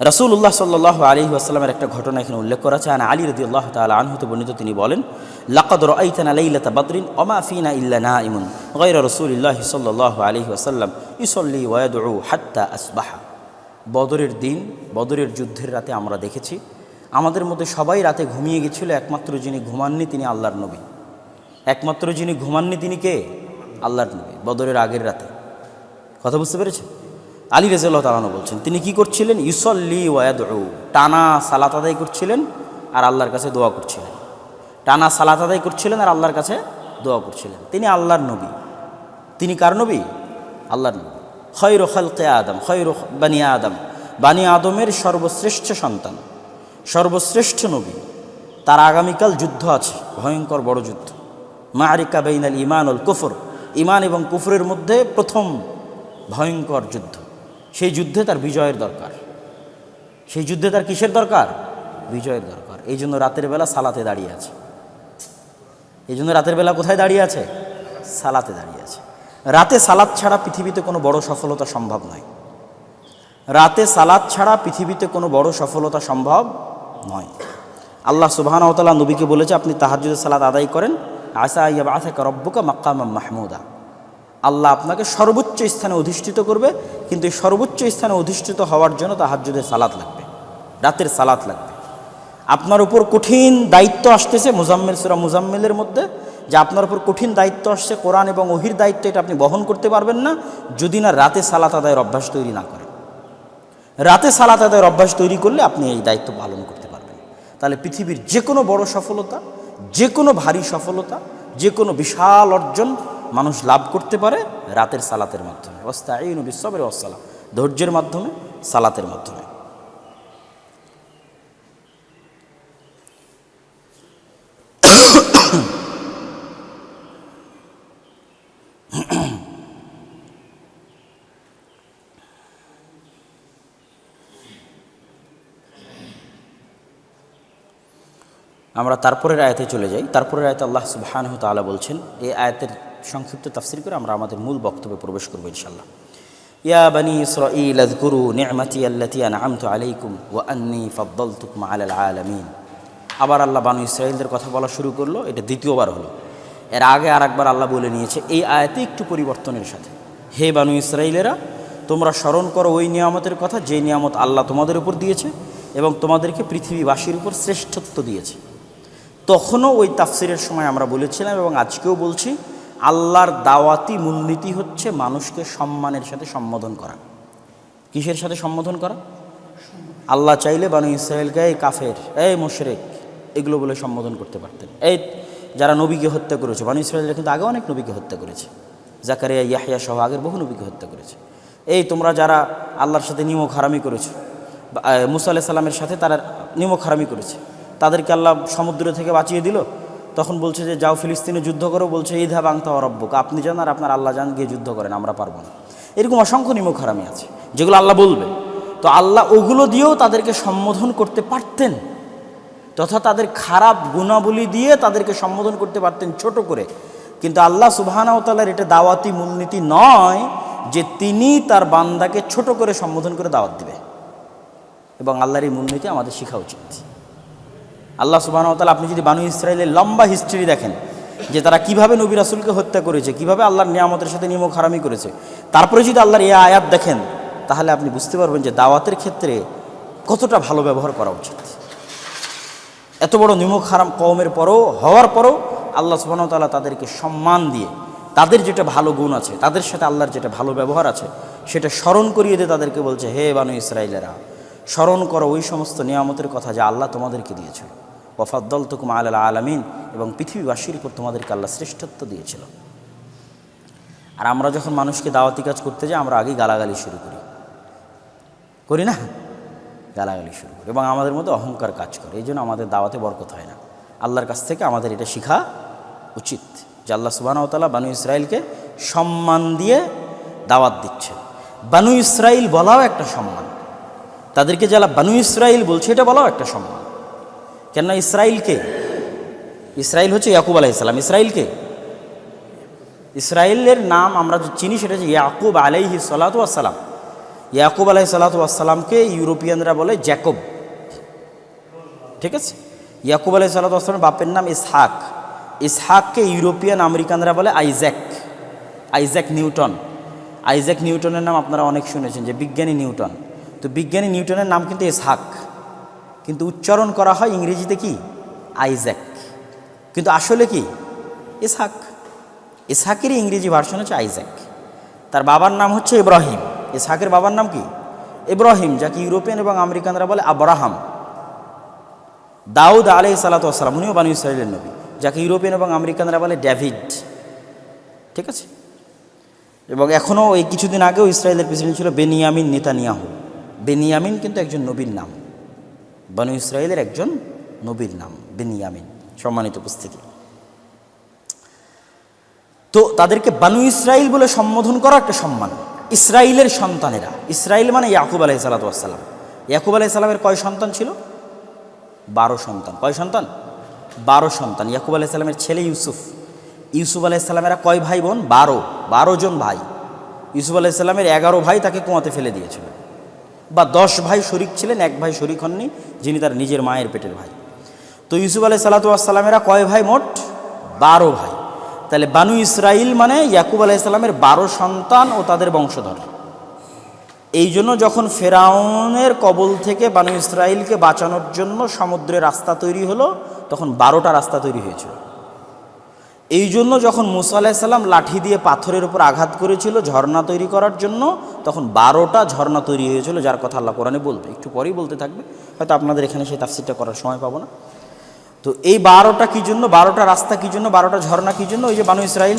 রসুল্লাহ সাল্লাহ আলী আসসালামের একটা ঘটনা এখানে উল্লেখ করা আছে। আলী রদি আল্লাহ তালা আনহুতে বর্ণিত তিনি বলেন, লাকাদ রাইতানা লাইলাতা বাদরিন ওমা ফিনা ইল্লা না নাইমুন গায়রা রাসূলিল্লাহি সাল্লাল্লাহু আলাইহি ওয়াসাল্লাম ইসল্লি ওয়াদউ হাত্তা আসবাহা। বদরের দিন, বদরের যুদ্ধের রাতে আমরা দেখেছি, আমাদের মধ্যে সবাই রাতে ঘুমিয়ে গেছিল, একমাত্র যিনি ঘুমাননি তিনি আল্লাহর নবী। একমাত্র যিনি ঘুমাননি তিনি কে? আল্লাহর নবী, বদরের আগের রাতে। কথা বুঝতে পেরেছেন? আলী রেজাল্লাহ তালানো বলছেন, তিনি কি করছিলেন? ইউসল্লি ওয়াদউ টানা সালাত আদায় করছিলেন আর আল্লাহর কাছে দোয়া করছিলেন। টানা সালাত আদায় করছিলেন আর আল্লাহর কাছে দোয়া করছিলেন। তিনি আল্লাহর নবী। তিনি কার নবী? আল্লাহর নবী। হয় খৈর খালকে আদম খৈর বানি আদম। বানি আদমের সর্বশ্রেষ্ঠ সন্তান, সর্বশ্রেষ্ঠ নবী। তার আগামীকাল যুদ্ধ আছে, ভয়ঙ্কর বড় যুদ্ধ। মারিকা বেইনাল ইমান উল কুফর। ইমান এবং কুফরের মধ্যে প্রথম ভয়ঙ্কর যুদ্ধ। সেই যুদ্ধে তার বিজয়ের দরকার। সেই যুদ্ধে তার কিসের দরকার? বিজয়ের দরকার। এই জন্য রাতের বেলা সালাতে দাঁড়িয়ে আছে। এই জন্য রাতের বেলা কোথায় দাঁড়িয়ে আছে? সালাতে দাঁড়িয়ে আছে। রাতে সালাদ ছাড়া পৃথিবীতে কোনো বড় সফলতা সম্ভব নয়। রাতে সালাদ ছাড়া পৃথিবীতে কোনো বড় সফলতা সম্ভব নয়। আল্লাহ সুবাহানতালা নবীকে বলেছে, আপনি তাহাজুদের সালাদ আদায় করেন। আসা ইয়া আসাকা রব্বুকা মাক্কাম মাহমুদা। আল্লাহ আপনাকে সর্বোচ্চ স্থানে অধিষ্ঠিত করবে, কিন্তু এই সর্বোচ্চ স্থানে অধিষ্ঠিত হওয়ার জন্য তাহাজুদের সালাত লাগবে, রাতের সালাত লাগবে। আপনার উপর কঠিন দায়িত্ব আসতেছে মুজাম্মেল, সুরা মুজাম্মেলের মধ্যে, যে আপনার উপর কঠিন দায়িত্ব আসছে, কোরআন এবং ওহির দায়িত্ব এটা আপনি বহন করতে পারবেন না, যদি না রাতে সালাত আদায়ের অভ্যাস তৈরি না করেন। রাতে সালাত আদায়ের অভ্যাস তৈরি করলে আপনি এই দায়িত্ব পালন করতে পারবেন তাহলে পৃথিবীর যে কোনো বড় সফলতা, যে কোনো ভারী সফলতা, যে কোনো বিশাল অর্জন মানুষ লাভ করতে পারে রাতের সালাতের মাধ্যমে। অবস্থা এই বিশ্ববের অসালা ধৈর্যের মাধ্যমে, সালাতের মাধ্যমে। আমরা তারপরের আয়াতে চলে যাই। তারপরের আয়তে আল্লাহ সুবহানহ তাআলা বলছেন, এই আয়াতের সংক্ষিপ্ত তাফসির করে আমরা আমাদের মূল বক্তব্যে প্রবেশ করব ইনশাল্লাহ ইয়া বানি ইসরাঈল, আযকুরু নি'মাতি আল্লাতী আন'আমতু আলাইকুম ওয়া আন্নী ফাদ্দালতুকুম আলাল আলামিন। আবার আল্লাহ বানু ইসরাঈলদের কথা বলা শুরু করল, এটা দ্বিতীয়বার হলো। এর আগে আরেকবার আল্লাহ বলে নিয়েছে, এই আয়াতে একটু পরিবর্তনের সাথে। হে বানু ইসরাঈলেরা, তোমরা স্মরণ করো ওই নিয়ামতের কথা, যে নিয়ামত আল্লাহ তোমাদের উপর দিয়েছে এবং তোমাদেরকে পৃথিবীবাসীর উপর শ্রেষ্ঠত্ব দিয়েছে। তখনও ওই তাফসিরের সময় আমরা বলেছিলাম এবং আজকেও বলছি আল্লাহর দাওয়াতি মূলনীতি হচ্ছে মানুষকে সম্মানের সাথে সম্বোধন করা। কিসের সাথে সম্বোধন করা? আল্লাহ চাইলে বানু ইসরায়েলকে, এই কাফের, এই মোশরেক, এগুলো বলে সম্বোধন করতে পারতেন। এই যারা নবীকে হত্যা করেছে, বানু ইসরায়েলরা কিন্তু আগে অনেক নবীকে হত্যা করেছে। জাকারিয়া ইয়াহিয়া সহ আগের বহু নবীকে হত্যা করেছে। এই তোমরা যারা আল্লাহর সাথে নিমক হারামি করেছ মুসা আলাহ সাল্লামের সাথে তারা নিমক হারামি করেছে, তাদেরকে আল্লাহ সমুদ্র থেকে বাঁচিয়ে দিল। তখন বলছে যে, যাও ফিলিস্তিনে যুদ্ধ করো। বলছে এই ধাপ আংতা অরব্বক আপনি যান আর আপনার আল্লাহ যান, গিয়ে যুদ্ধ করেন, আমরা পারব না। এরকম অসংখ্য নিমুখ হারামি আছে, যেগুলো আল্লাহ বলবে। তো আল্লাহ ওগুলো দিয়েও তাদেরকে সম্বোধন করতে পারতেন, তথা তাদের খারাপ গুণাবলী দিয়ে তাদেরকে সম্বোধন করতে পারতেন ছোট করে। কিন্তু আল্লাহ সুবাহানাওতালার এটা দাওয়াতি মূলনীতি নয় যে, তিনি তার বান্দাকে ছোট করে সম্বোধন করে দাওয়াত দিবে। এবং আল্লাহর এই মূলনীতি আমাদের শেখা উচিত। আল্লাহ সুবাহতাল আপনি যদি বানু ইসরায়েলের লম্বা হিস্ট্রি দেখেন, যে তারা কীভাবে নবী রাসুলকে হত্যা করেছে, কীভাবে আল্লাহর নিয়ামতের সাথে নিমক হারামি করেছে, তারপরে যদি আল্লাহর এ আয়াত দেখেন, তাহলে আপনি বুঝতে পারবেন যে দাওয়াতের ক্ষেত্রে কতটা ভালো ব্যবহার করা উচিত। এত বড় নিমক হারাম কওমের পরও, হওয়ার পরও আল্লাহ সুবাহতাল্লাহ তাদেরকে সম্মান দিয়ে, তাদের যেটা ভালো গুণ আছে, তাদের সাথে আল্লাহর যেটা ভালো ব্যবহার আছে, সেটা স্মরণ করিয়ে দিয়ে তাদেরকে বলছে, হে বানু ইসরায়েলেরা স্মরণ করো ওই সমস্ত নিয়ামতের কথা যা আল্লাহ তোমাদেরকে দিয়েছিল ওফাদ্দল তুকুম আল আলামিন, এবং পৃথিবীবাসীর উপর তোমাদেরকে আল্লাহ শ্রেষ্ঠত্ব দিয়েছিল। আর আমরা যখন মানুষকে দাওয়াতি কাজ করতে যাই, আমরা আগেই গালাগালি শুরু করি। করি না? গালাগালি শুরু করি। এবং আমাদের মধ্যে অহংকার কাজ করে। এই জন্য আমাদের দাওয়াতে বরকত হয় না। আল্লাহর কাছ থেকে আমাদের এটা শেখা উচিত যে আল্লাহ সুবাহতাল্লাহ বানু ইসরায়েলকে সম্মান দিয়ে দাওয়াত দিচ্ছে বানু ইসরায়েল বলাও একটা সম্মান। তাদেরকে যারা বানু ইসরায়েল বলছে, এটা বলাও একটা সম্মান। কেননা ইসরায়েলকে ইসরায়েল হচ্ছে ইয়াকুব আলাহ ইসলাম ইসরায়েলকে ইসরায়েলের নাম আমরা যে চিনি সেটা হচ্ছে ইয়াকুব আলাইহি সালাতু আসসালাম ইয়াকুব আলাই সালাতামকে ইউরোপিয়ানরা বলে জ্যাকব। ঠিক আছে? ইয়াকুব আলাই সালাতামের বাপের নাম ইসহাক। ইসহাককে ইউরোপিয়ান আমেরিকানরা বলে আইজ্যাক। Isaac Newton. আইজ্যাক নিউটনের নাম আপনারা অনেক শুনেছেন যে বিজ্ঞানী নিউটন। তো বিজ্ঞানী নিউটনের নাম কিন্তু ইসহাক। কিন্তু উচ্চারণ করা হয় ইংরেজিতে কি? আইজ্যাক। কিন্তু আসলে কি? ইসহাক। ইসহাকেরই ইংরেজি ভার্সন হচ্ছে আইজ্যাক। তার বাবার নাম হচ্ছে ইব্রাহিম। ইসহাকের বাবার নাম কি? ইব্রাহিম, যাকে ইউরোপিয়ান এবং আমেরিকানরা বলে আব্রাহাম। দাউদ আলাই সালাতাম উনিও বানু ইসরায়েলের নবী, যাকে ইউরোপিয়ান এবং আমেরিকানরা বলে ডেভিড ঠিক আছে? এবং এখনও এই কিছুদিন আগেও ইসরায়েলের প্রেসিডেন্ট ছিল বেনিয়ামিন নেতানিয়াহু। বেনিয়ামিন কিন্তু একজন নবীর নাম। বানু ইসরায়েলের একজন নবীর নাম, বেনিয়ামিন, সম্মানিত উপস্থিতি। তো তাদেরকে বানু ইসরায়েল বলে সম্বোধন করা একটা সম্মান, ইসরায়েলের সন্তানেরা। ইসরায়েল মানে ইয়াকুব আলাই সালাতাম ইয়াকুব আলাই সালামের কয় সন্তান ছিল? বারো সন্তান। কয় সন্তান? বারো সন্তান। ইয়াকুব আলাই সালামের ছেলে ইউসুফ। ইউসুফ আলাইসাল্লামেরা কয় ভাই বোন? বারো। বারো জন ভাই। ইউসুফ আলাইসাল্লামের এগারো ভাই তাকে কুয়াতে ফেলে দিয়েছিল। বা দশ ভাই শরিক ছিলেন, এক ভাই শরিক হননি, যিনি তার নিজের মায়ের পেটের ভাই। তো ইউসুফ আলাই সাল্লাতামেরা কয় ভাই মোট? বারো ভাই। তাহলে বানু ইসরাইল মানে ইয়াকুব আলাইসাল্লামের বারো সন্তান ও তাদের বংশধর। এই জন্য যখন ফেরাউনের কবল থেকে বানু ইসরাইলকে বাঁচানোর জন্য সমুদ্রে রাস্তা তৈরি হলো, তখন বারোটা রাস্তা তৈরি হয়েছিল। এই জন্য যখন মুসা আলাহিসাল্লাম লাঠি দিয়ে পাথরের উপর আঘাত করেছিল, ঝর্ণা তৈরি করার জন্য, তখন বারোটা ঝর্ণা তৈরি হয়েছিল, যার কথা আল্লাহ কোরআনে বলবে। একটু পরেই বলতে থাকবে। হয়তো আপনাদের এখানে সেই তাফসিরটা করার সময় পাবো না। তো এই বারোটা কী জন্য, বারোটা রাস্তা কী জন্য, বারোটা ঝর্ণা কী জন্য, ওই যে বানু ইসরাইল?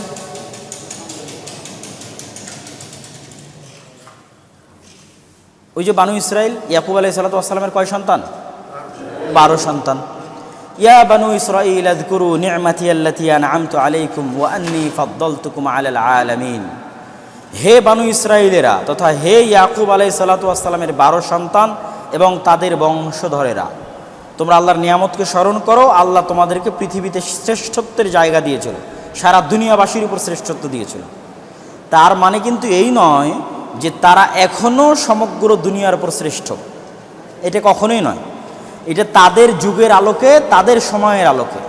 ওই যে বানু ইসরাইল, ইয়াকুব আলাই সাল্লাতামের কয় সন্তান? বারো সন্তান। ইয়া বানু ইসরাইল আযকুরু নি'মাতি আল্লাতী আন'আমতু আলাইকুম ওয়া আন্নী ফাদ্দালতুকুম আলাল আলামিন। হে বানু ইসরাইলেরা তথা হে ইয়াকুব আলাই সাল্লাতু আসসালামের বারো সন্তান এবং তাদের বংশধরেরা, তোমরা আল্লাহর নিয়ামতকে স্মরণ করো, আল্লাহ তোমাদেরকে পৃথিবীতে শ্রেষ্ঠত্বের জায়গা দিয়েছিল, সারা দুনিয়াবাসীর উপর শ্রেষ্ঠত্ব দিয়েছিল। তার মানে কিন্তু এই নয় যে তারা এখনও সমগ্র দুনিয়ার উপর শ্রেষ্ঠ। এটা কখনোই নয়। এটা তাদের যুগের আলোকে, তাদের সময়ের আলোকে।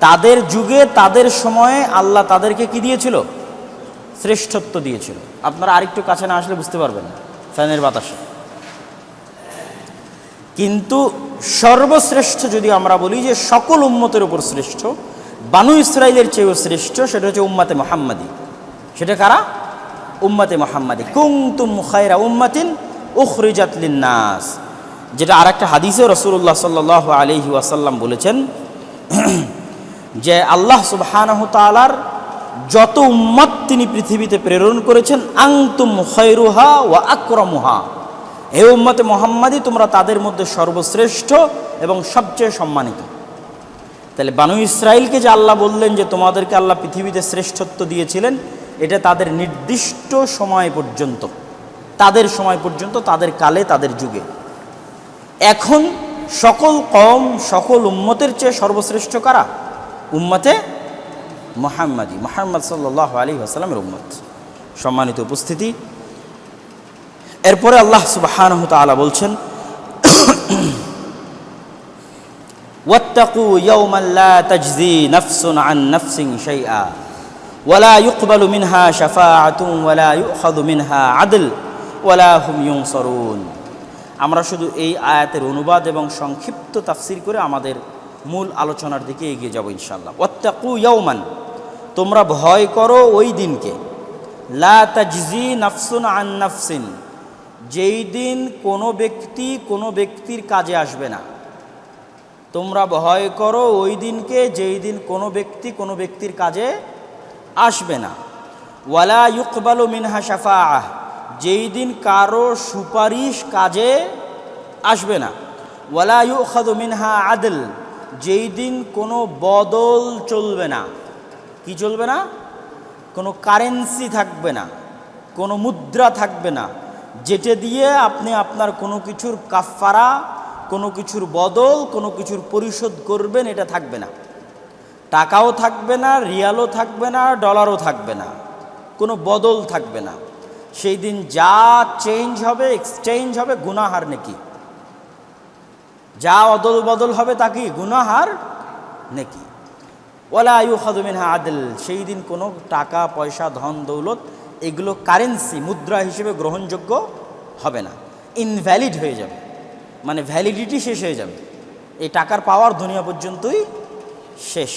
তাদের যুগে, তাদের সময়ে আল্লাহ তাদেরকে কি দিয়েছিল? শ্রেষ্ঠত্ব দিয়েছিল। আপনারা আরেকটু কাছে না আসলে বুঝতে পারবেন ফ্যানের বাতাসে। কিন্তু সর্বশ্রেষ্ঠ যদি আমরা বলি যে সকল উম্মতের উপর শ্রেষ্ঠ, বানু ইসরায়েলের চেয়েও শ্রেষ্ঠ, সেটা হচ্ছে উম্মাতে মোহাম্মদী। সেটা কারা? উম্মাতে মোহাম্মদী। কুংতুম খায়রা উম্মাতিন উখরিজাত নাস যেটা আর একটা হাদিসে রসুল্লাহ সাল্লাহ আলহি ওয়াসাল্লাম বলেছেন, যে আল্লাহ সুবহানাহ যত উম্মত তিনি পৃথিবীতে প্রেরণ করেছেন আংতুম খৈরুহা ও আক্রমুহা। হে উম্মতে মোহাম্মদী, তোমরা তাদের মধ্যে সর্বশ্রেষ্ঠ এবং সবচেয়ে সম্মানিত। তাহলে বানু ইসরায়েলকে যে আল্লাহ বললেন যে তোমাদেরকে আল্লাহ পৃথিবীতে শ্রেষ্ঠত্ব দিয়েছিলেন, এটা তাদের নির্দিষ্ট সময় পর্যন্ত, তাদের সময় পর্যন্ত, তাদের কালে, তাদের যুগে। এখন সকল কম সকল উম্মতের চেয়ে সর্বশ্রেষ্ঠ কারা উম্মতে মোহাম্মদী মোহাম্মদ সাল্লাহ আলী আসালামের উম্মত সম্মানিত উপস্থিতি এরপরে আল্লাহ সুবাহান তালা বলছেন واتقوا يوما لا تجزي نفس عن نفس شيئا ولا يقبل منها شفاعة ولا يؤخذ منها عدل ولا هم ينصرون আমরা শুধু এই আয়াতের অনুবাদ এবং সংক্ষিপ্ত তাফসির করে আমাদের মূল আলোচনার দিকে এগিয়ে যাব ইনশাল্লাহ ওয়াত্তাকু ইয়ৌমান তোমরা ভয় করো ওই দিনকে। লা নাফসুন আন নাফসিন, যেই দিন কোনো ব্যক্তি কোনো ব্যক্তির কাজে আসবে না। তোমরা ভয় করো ওই দিনকে যেই দিন কোনো ব্যক্তি কোনো ব্যক্তির কাজে আসবে না। ওয়ালা ইউকবালু মিনহা শাফা যেই দিন কারও সুপারিশ কাজে আসবে না। ওয়ালা ইউখাদু মিনহা আদল, যেই দিন কোনো বদল চলবে না। কি চলবে না? কোনো কারেন্সি থাকবে না, কোনো মুদ্রা থাকবে না, যেটা দিয়ে আপনি আপনার কোনো কিছুর কাফারা কোনো কিছুর বদল, কোনো কিছুর পরিশোধ করবেন, এটা থাকবে না। টাকাও থাকবে না, রিয়ালও থাকবে না, ডলারও থাকবে না, কোনো বদল থাকবে না। সেই দিন যা চেঞ্জ হবে এক্সচেঞ্জ হবে, গুনাহার নেকি? যা অদল বদল হবে তা কি গুনাহার নেকি? ওলা আয়ু খাদুমিনহা আদল। সেই দিন কোনো টাকা, পয়সা, ধন, দৌলত এগুলো কারেন্সি মুদ্রা হিসেবে গ্রহণযোগ্য হবে না। ইনভ্যালিড হয়ে যাবে। মানে ভ্যালিডিটি শেষ হয়ে যাবে। এই টাকার পাওয়ার দুনিয়া পর্যন্তই শেষ।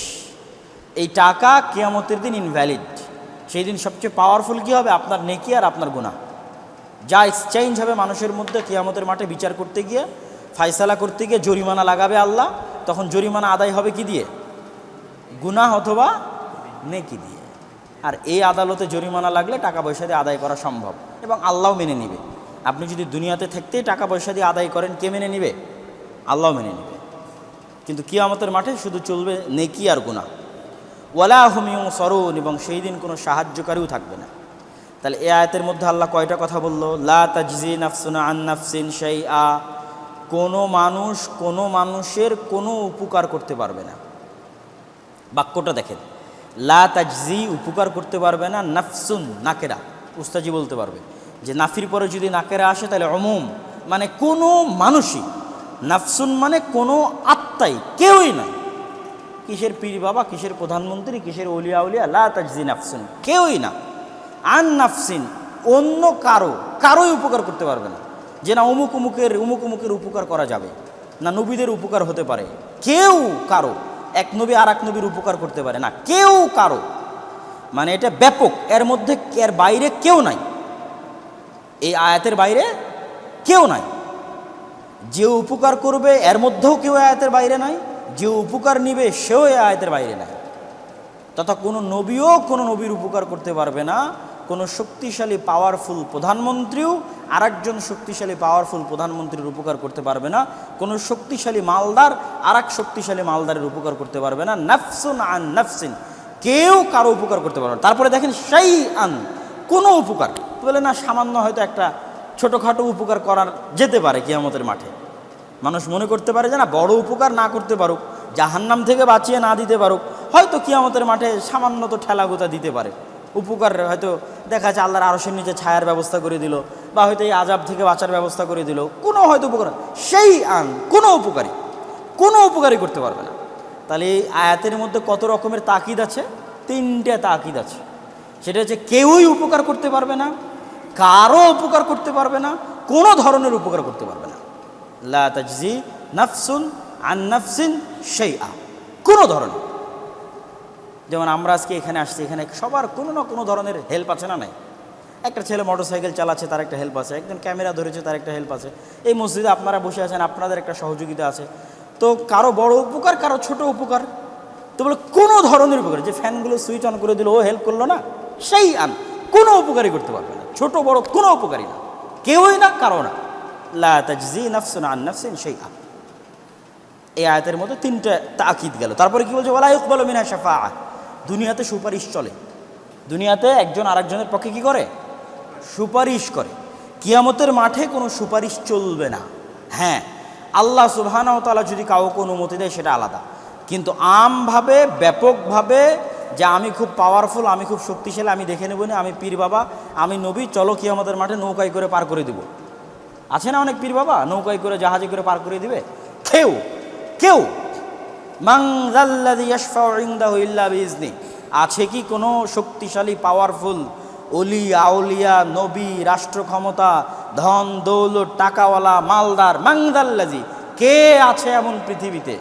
এই টাকা কেয়ামতের দিন ইনভ্যালিড সেই দিন সবচেয়ে পাওয়ারফুল কী হবে? আপনার নেকি আর আপনার গুণা যা এক্সচেঞ্জ হবে মানুষের মধ্যে কিয়ামতের মাঠে বিচার করতে গিয়ে, ফায়সালা করতে গিয়ে জরিমানা লাগাবে আল্লাহ, তখন জরিমানা আদায় হবে কি দিয়ে? গুনাহ অথবা নেকি দিয়ে। আর এই আদালতে জরিমানা লাগলে টাকা পয়সা দিয়ে আদায় করা সম্ভব। এবং আল্লাহ মেনে নিবে। আপনি যদি দুনিয়াতে থাকতেই টাকা পয়সা দিয়ে আদায় করেন, কে মেনে নিবে? আল্লাহ মেনে নিবে। কিন্তু কিয়ামতের মাঠে শুধু চলবে নেকি আর গুনাহ। ওয়ালা হুমিউ সরুন এবং সেই দিন কোনো সাহায্যকারীও থাকবে না। তাহলে এ আয়াতের মধ্যে আল্লাহ কয়টা কথা বলল? লা তাজজি নাফসুনা আন নাফসিন সেই আ কোনো মানুষ কোনো মানুষের কোনো উপকার করতে পারবে না। বাক্যটা দেখেন, লা তাজজি উপকার করতে পারবে না, নাফসুন, নাকেরা। উস্তাজি বলতে পারবে যে নাফির পরে যদি নাকেরা আসে, তাহলে অমুম মানে কোনো মানুষই, নাফসুন মানে কোনো আত্মাই, কেউই নয়। কিসের পীর বাবা, কিসের প্রধানমন্ত্রী, কিসের অলিয়া উলিয়া, লা তাজজি নাফসুন। কেউই না। আন নাফসিন, অন্য কারও, কারোই উপকার করতে পারবে না। যে না অমুক উমুকের উমুক উমুকের উপকার করা যাবে, না নবীদের উপকার হতে পারে। কেউ কারও, এক নবী আর এক নবীর উপকার করতে পারে না। কেউ কারও। মানে এটা ব্যাপক। এর মধ্যে এর বাইরে কেউ নাই। এই আয়াতের বাইরে কেউ নাই। যে উপকার করবে, এর মধ্যেও কেউ আয়াতের বাইরে নাই। যে উপকার নিবে সেও এই আয়তের বাইরে নাই। তথা কোনো নবীও কোনো নবীর উপকার করতে পারবে না। কোনো শক্তিশালী পাওয়ারফুল প্রধানমন্ত্রীও আরেকজন শক্তিশালী পাওয়ারফুল প্রধানমন্ত্রীর উপকার করতে পারবে না। কোনো শক্তিশালী মালদার আর শক্তিশালী মালদারের উপকার করতে পারবে না। নাফসুন আন নাফসিন। কেউ কারও উপকার করতে পারবে না। তারপরে দেখেন সেই আন কোনো উপকার। বলে না, সামান্য হয়তো একটা ছোটোখাটো উপকার করার যেতে পারে কিয়ামতের মাঠে। মানুষ মনে করতে পারে যে না, বড় উপকার না করতে পারুক, জাহান্নাম থেকে বাঁচিয়ে না দিতে পারুক, হয়তো কিয়ামতের মাঠে সামান্য তো ঠেলাগোতা দিতে পারে। উপকার হয়তো দেখা যাচ্ছে আল্লাহর আরসের নিচে ছায়ার ব্যবস্থা করে দিল, বা হয়তো এই আজাব থেকে বাঁচার ব্যবস্থা করে দিল, কোনো হয়তো উপকার সেই আন, কোনো উপকারী কোনো উপকারী করতে পারবে না। তাহলে এই আয়াতের মধ্যে কত রকমের তাকিদ আছে? তিনটে তাকিদ আছে। সেটা হচ্ছে কেউই উপকার করতে পারবে না কারও উপকার করতে পারবে না, কোনো ধরনের উপকার করতে পারবে না। লা তাজজি নাফসুন আন নাফসিন সেই আ কোনো ধরনের। যেমন আমরা আজকে এখানে আসছি, এখানে সবার কোনো না কোনো ধরনের হেল্প আছে না নাই? একটা ছেলে মোটরসাইকেল চালাচ্ছে, তার একটা হেল্প আছে। একজন ক্যামেরা ধরেছে, তার একটা হেল্প আছে। এই মসজিদে আপনারা বসে আছেন, আপনাদের একটা সহযোগিতা আছে। তো কারও বড় উপকার, কারও ছোট উপকার। তো বলে কোনো ধরনের উপকার, যে ফ্যানগুলো সুইচ অন করে দিল, ও হেল্প করল না? সেই আন কোনো উপকারই করতে পারবে না। ছোট, বড় কোনো উপকারী না। কেউই না, কারও না। লা তাজজি নাফসুন আন নাফসিন সেই এই আয়াতের মতো তিনটা তাকিদ গেল। তারপরে কি বলছে? ওলা ইকবাল মিনা শাফা দুনিয়াতে সুপারিশ চলে। দুনিয়াতে একজন আরেকজনের পক্ষে কি করে? সুপারিশ করে। কিয়ামতের মাঠে কোনো সুপারিশ চলবে না। হ্যাঁ আল্লাহ সুবহানাহু তাআলা যদি কাউকে অনুমতি দেয়, সেটা আলাদা। কিন্তু আমভাবে, ব্যাপকভাবে যে আমি খুব পাওয়ারফুল আমি খুব শক্তিশালী, আমি দেখে নেব না, আমি পীর বাবা, আমি নবী, চলো কিয়ামতের মাঠে নৌকায় করে পার করে দিব। আছে না অনেক পীর বাবা? নৌকায় করে, জাহাজে করে পার করে দিবে? কেউ। কেউ বিইজনি আছে কি কোনো শক্তিশালী পাওয়ারফুল অলি, আউলিয়া, নবী রাষ্ট্র ক্ষমতা ধন, দৌলত, টাকাওয়ালা, মালদার? মাংদাল্লাজি কে আছে এমন পৃথিবীতে?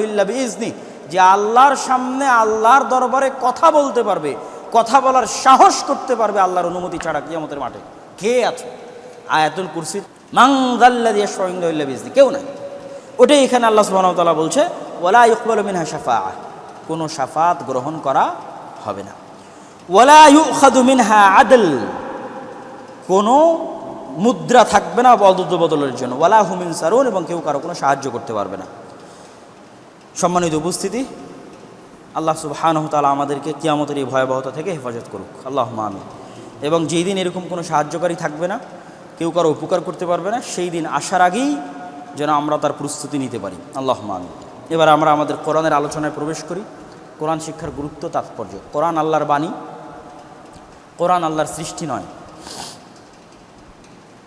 ইল্লা বিইজনি যে আল্লাহর সামনে, আল্লাহর দরবারে কথা বলতে পারবে, কথা বলার সাহস করতে পারবে আল্লাহর অনুমতি ছাড়া কিয়ামতের মাঠে। কে আছে? আয়াতুল কুরসি। মাংদাল্লাদি ইয়াশফাউ ইল্লা বিইজনি কেউ নাই। ওটাই এখানে আল্লাহ সুবহানাহু তাআলা বলছে, ওয়ালা ইকবালু মিনহা শাফা কোনো শাফাত গ্রহণ করা হবে না। ওয়ালা ইউখাদু মিনহা আদল। কোনো মুদ্রা থাকবে না বদল বদলের জন্য। ওয়ালা হুমিন সারুন এবং কেউ কারও কোনো সাহায্য করতে পারবে না। সম্মানিত উপস্থিতি, আল্লাহ সুবহানাহু তাআলা আমাদেরকে কিয়ামতের এই ভয়াবহতা থেকে হেফাজত করুক। আল্লাহ আমিন। এবং যেই দিন এরকম কোনো সাহায্যকারী থাকবে না, কেউ কারও উপকার করতে পারবে না, সেই দিন আসার আগেই যেন আমরা তার প্রস্তুতি নিতে পারি। আল্লাহ মান এবার আমরা আমাদের কোরআনের আলোচনায় প্রবেশ করি। কোরআন শিক্ষার গুরুত্ব, তাৎপর্য। কোরআন আল্লাহর বাণী। কোরআন আল্লাহর সৃষ্টি নয়।